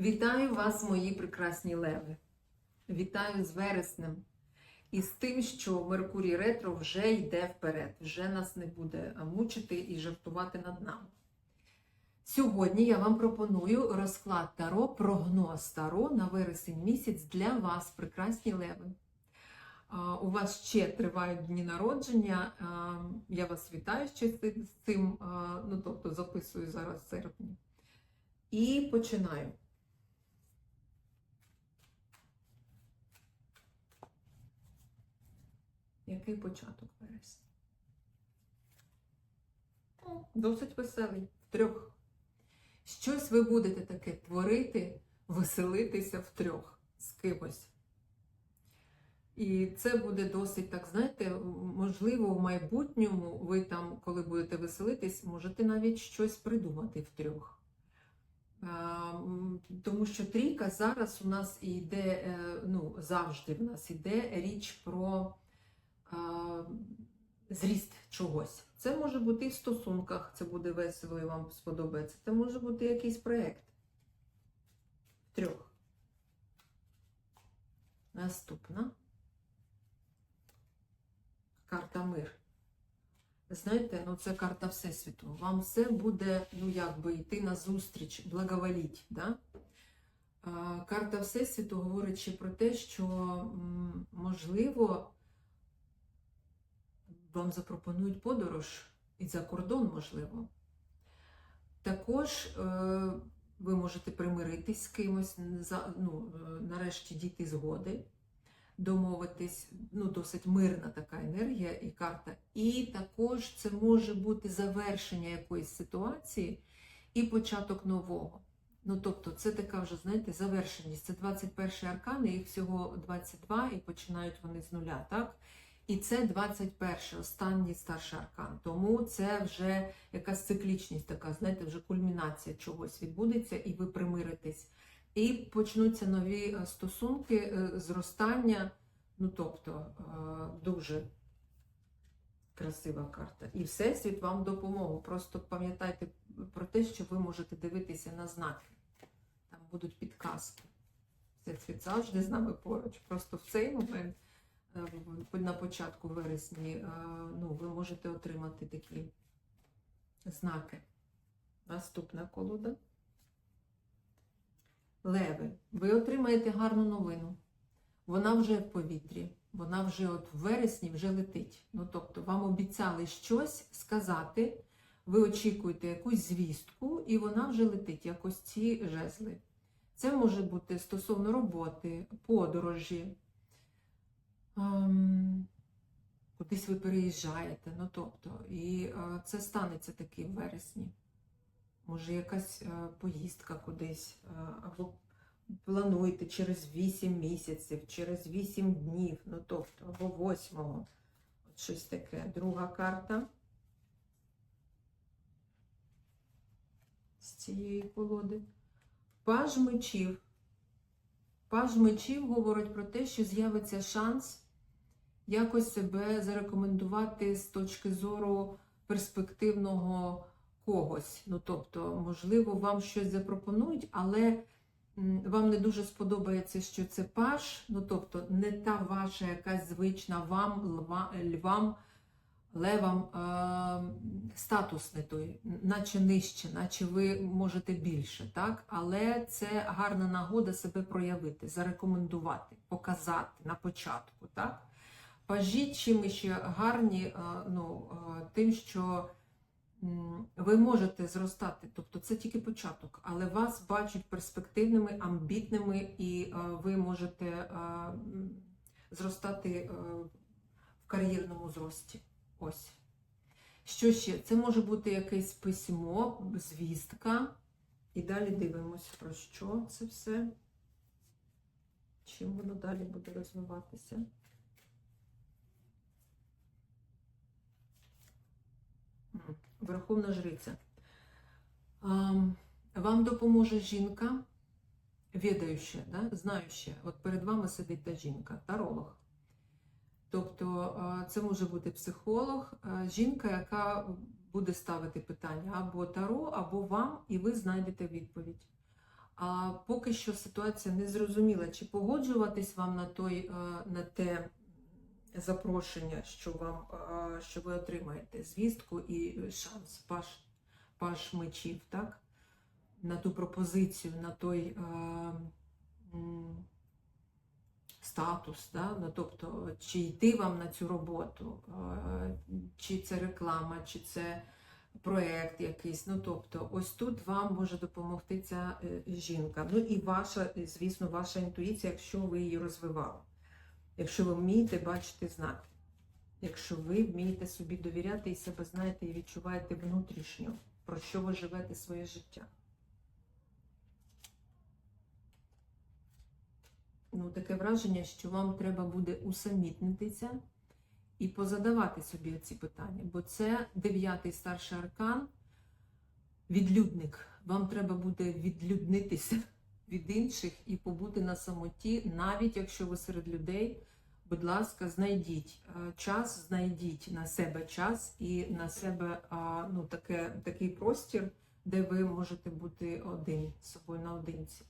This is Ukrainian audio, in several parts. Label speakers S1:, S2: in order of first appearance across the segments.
S1: Вітаю вас, мої прекрасні леви! Вітаю з вереснем і з тим, що Меркурій Ретро вже йде вперед, вже нас не буде мучити і жартувати над нами. Сьогодні я вам пропоную розклад Таро, прогноз Таро на вересень місяць для вас, прекрасні леви. У вас ще тривають дні народження. Я вас вітаю ще з цим, ну тобто записую зараз серпні. І починаю. Який початок вересня? Досить веселий. Втрьох. Щось ви будете таке творити, веселитися втрьох з кимось. І це буде досить, так, знаєте, можливо, в майбутньому ви там, коли будете веселитись, можете навіть щось придумати втрьох. Тому що трійка зараз у нас йде, е, ну, завжди в нас йде річ про зріст чогось. Це може бути і в стосунках, це буде весело і вам сподобається. Це може бути якийсь проєкт. Трьох. Наступна. Карта мир. Знаєте, ну це карта Всесвіту. Вам все буде, ну якби, йти на зустріч, благоволіть. Да? Карта Всесвіту говорить ще про те, що можливо вам запропонують подорож і за кордон, можливо. Також е, ви можете примиритись з кимось, ну, е, нарешті дійти згоди, домовитись, ну, досить мирна така енергія і карта. І також це може бути завершення якоїсь ситуації і початок нового. Ну, тобто, це така вже, знаєте, завершеність. Це 21 аркан, їх всього 22, і починають вони з нуля, так? І це 21 останній старший аркан. Тому це вже якась циклічність така, знаєте, вже кульмінація чогось відбудеться, і ви примиритесь. І почнуться нові е, стосунки, е, зростання. Ну, тобто, е, дуже красива карта. І Всесвіт вам допомогу. Просто пам'ятайте про те, що ви можете дивитися на знаки. Там будуть підказки. Всесвіт завжди з нами поруч. Просто в цей момент на початку вересні, е, ну, ви можете отримати такі знаки. Наступна колода. Леви, ви отримаєте гарну новину. Вона вже в повітрі, вона вже от в вересні вже летить. Ну, тобто, вам обіцяли щось сказати, ви очікуєте якусь звістку, і вона вже летить, якось ці жезли. Це може бути стосовно роботи, подорожі, кудись ви переїжджаєте. Ну, тобто, і е, це станеться таки в вересні. Може, якась е, поїздка кудись, е, або плануєте через 8 місяців, через 8 днів, ну тобто, або 8. От щось таке. Друга карта з цієї колоди. Паж мечів. Паж мечів говорить про те, що з'явиться шанс якось себе зарекомендувати з точки зору перспективного когось. Ну, тобто, можливо, вам щось запропонують, але вам не дуже сподобається, що це паж, ну тобто не та ваша якась звична вам, львам, левам е, статус не той, наче нижче, наче ви можете більше, так? Але це гарна нагода себе проявити, зарекомендувати, показати на початку, так? Пажі чим ще гарні, е, ну, е, тим, що ви можете зростати, тобто це тільки початок, але вас бачать перспективними, амбітними, і ви можете зростати в кар'єрному зрості. Ось. Що ще? Це може бути якесь письмо, звістка. І далі дивимося, про що це все. Чим воно далі буде розвиватися. Верховна жриця. Вам допоможе жінка, відаюча, да? знаюча. От перед вами сидить та жінка, таролог. Тобто це може бути психолог, жінка, яка буде ставити питання або таро, або вам, і ви знайдете відповідь. А поки що ситуація не зрозуміла, чи погоджуватись вам на той е, на те запрошення, що вам е, що ви отримаєте звістку і шанс, паш, паш мечів, так? На ту пропозицію, на той е, статус, да? ну, тобто, чи йти вам на цю роботу, чи це реклама, чи це проєкт якийсь. Ну, тобто, ось тут вам може допомогти ця е, жінка. Ну і ваша, звісно, ваша інтуїція, якщо ви її розвивали. Якщо ви вмієте бачити знаки. Якщо ви вмієте собі довіряти і себе знаєте і відчуваєте внутрішньо, про що ви живете своє життя. Ну, таке враження, що вам треба буде усамітнитися і позадавати собі ці питання, бо це дев'ятий старший аркан, відлюдник. Вам треба буде відлюднитися від інших і побути на самоті, навіть якщо ви серед людей. Будь ласка, знайдіть е, час, знайдіть на себе час і на себе ну, таке, такий простір, де ви можете бути один з собою наодинці.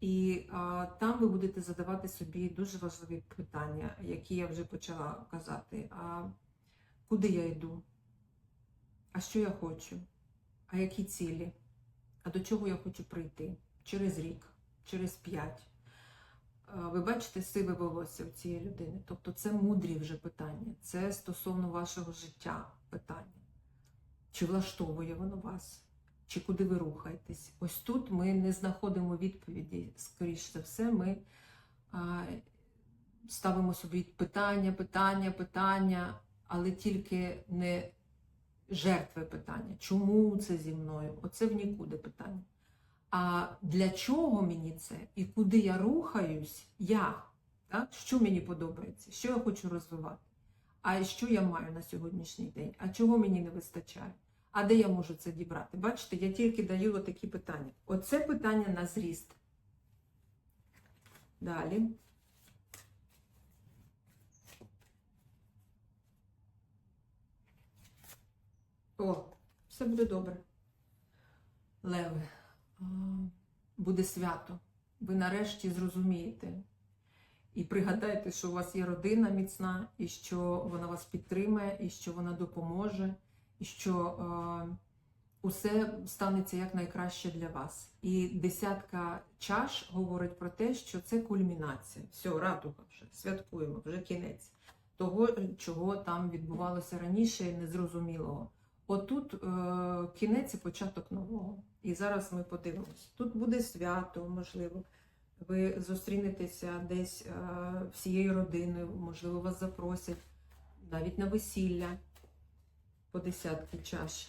S1: І а, там ви будете задавати собі дуже важливі питання, які я вже почала казати. А куди я йду? А що я хочу? А які цілі? А до чого я хочу прийти? Через рік, через п'ять. Ви бачите сиве волосся в цієї людини. Тобто це мудрі вже питання, це стосовно вашого життя питання. Чи влаштовує воно вас? Чи куди ви рухаєтесь? Ось тут ми не знаходимо відповіді. Скоріше за все, ми а, ставимо собі питання, питання, питання, але тільки не жертви питання. Чому це зі мною? Оце в нікуди питання. А для чого мені це? І куди я рухаюсь, я? Так? Що мені подобається? Що я хочу розвивати? А що я маю на сьогоднішній день? А чого мені не вистачає? А де я можу це дібрати? Бачите, я тільки даю такі питання. Оце питання на зріст. Далі. О, все буде добре. Леви, буде свято. Ви нарешті зрозумієте. І пригадайте, що у вас є родина міцна, і що вона вас підтримає, і що вона допоможе що е, усе станеться якнайкраще для вас. І десятка чаш говорить про те, що це кульмінація. Все, радуга вже, святкуємо, вже кінець того, чого там відбувалося раніше, незрозумілого. Отут е, кінець і початок нового. І зараз ми подивимося. Тут буде свято, можливо. Ви зустрінетеся десь е, всією родиною, можливо, вас запросять навіть на весілля по десятки чаш.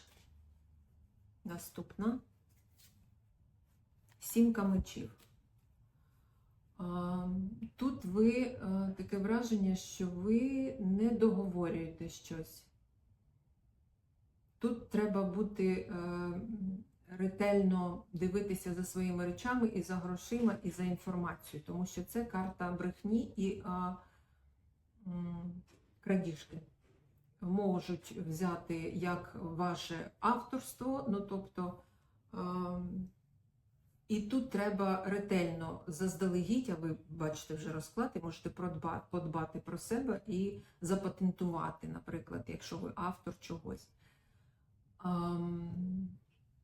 S1: Наступна. Сімка мечів. Тут ви таке враження, що ви не договорюєте щось. Тут треба бути е, ретельно дивитися за своїми речами і за грошима, і за інформацією, тому що це карта брехні і крадіжки можуть взяти як ваше авторство, ну тобто, ем, і тут треба ретельно заздалегідь, а ви бачите вже розклад, і можете подбати про себе і запатентувати, наприклад, якщо ви автор чогось. Ем,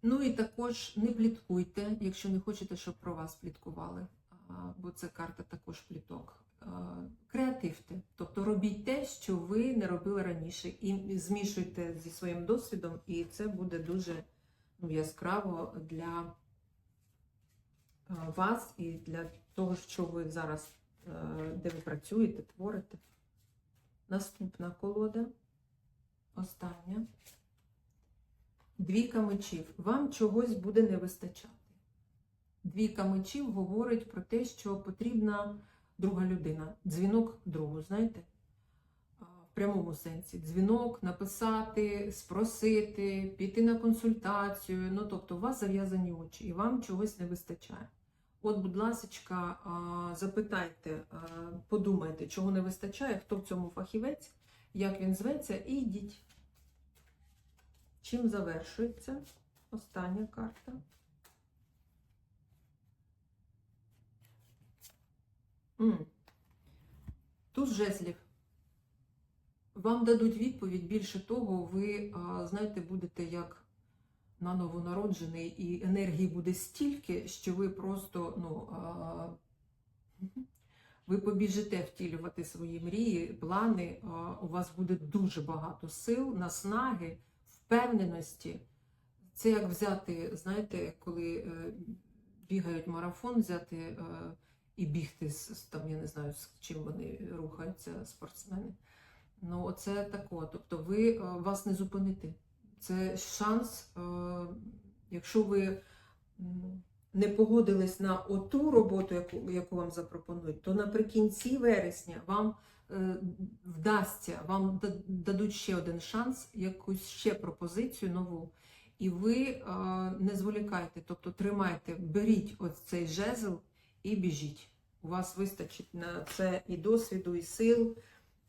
S1: ну і також не пліткуйте, якщо не хочете, щоб про вас пліткували, бо це карта також пліток. Креативте, тобто робіть те, що ви не робили раніше, і змішуйте зі своїм досвідом, і це буде дуже ну, яскраво для вас і для того, що ви зараз, е, де ви працюєте, творите. Наступна колода, остання. Двійка мечів. Вам чогось буде не вистачати. Двійка мечів говорить про те, що потрібна друга людина. Дзвінок другу, знаєте? В прямому сенсі. Дзвінок, написати, спросити, піти на консультацію. Ну, тобто, у вас зав'язані очі і вам чогось не вистачає. От, будь ласка, запитайте, подумайте, чого не вистачає, хто в цьому фахівець, як він зветься, і йдіть. Чим завершується остання карта? Туз жезлів. Вам дадуть відповідь, більше того, ви, знаєте, будете як наново народжений, і енергії буде стільки, що ви просто, ну, ви побіжите втілювати свої мрії, плани. У вас буде дуже багато сил, наснаги, впевненості. Це як взяти, знаєте, коли е, бігають марафон, взяти е, і бігти з там, я не знаю, з чим вони рухаються, спортсмени. Ну, оце тако. Тобто, ви е, вас не зупинити. Це шанс, е, якщо ви не погодились на оту роботу, яку, яку вам запропонують, то наприкінці вересня вам е, вдасться, вам дадуть ще один шанс, якусь ще пропозицію нову. І ви не зволікайте, тобто тримайте, беріть ось цей жезл і біжіть. У вас вистачить на це і досвіду, і сил.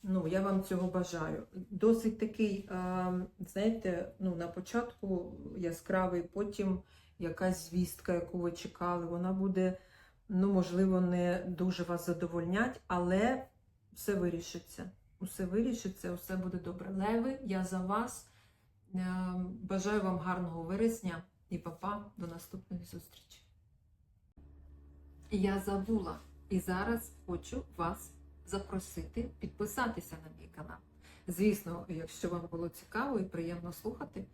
S1: Ну, я вам цього бажаю. Досить такий, е, знаєте, ну, на початку яскравий, потім якась звістка, яку ви чекали, вона буде, ну, можливо, не дуже вас задовольнять, але все вирішиться. Усе вирішиться, усе буде добре. Леви, я за вас. Е, Бажаю вам гарного вересня і папа до наступної зустрічі. Я забула і зараз хочу вас запросити підписатися на мій канал. Звісно, якщо вам було цікаво і приємно слухати.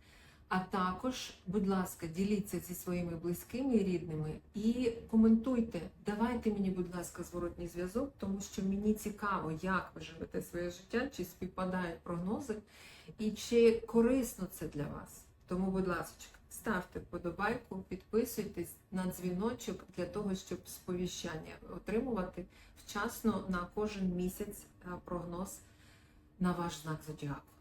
S1: А також, будь ласка, діліться зі своїми близькими і рідними і коментуйте. Давайте мені, будь ласка, зворотній зв'язок, тому що мені цікаво, як ви живете своє життя, чи співпадають прогнози, і чи корисно це для вас. Тому, будь ласка, ставте вподобайку, підписуйтесь на дзвіночок для того, щоб сповіщання отримувати вчасно на кожен місяць е, прогноз на ваш знак зодіаку.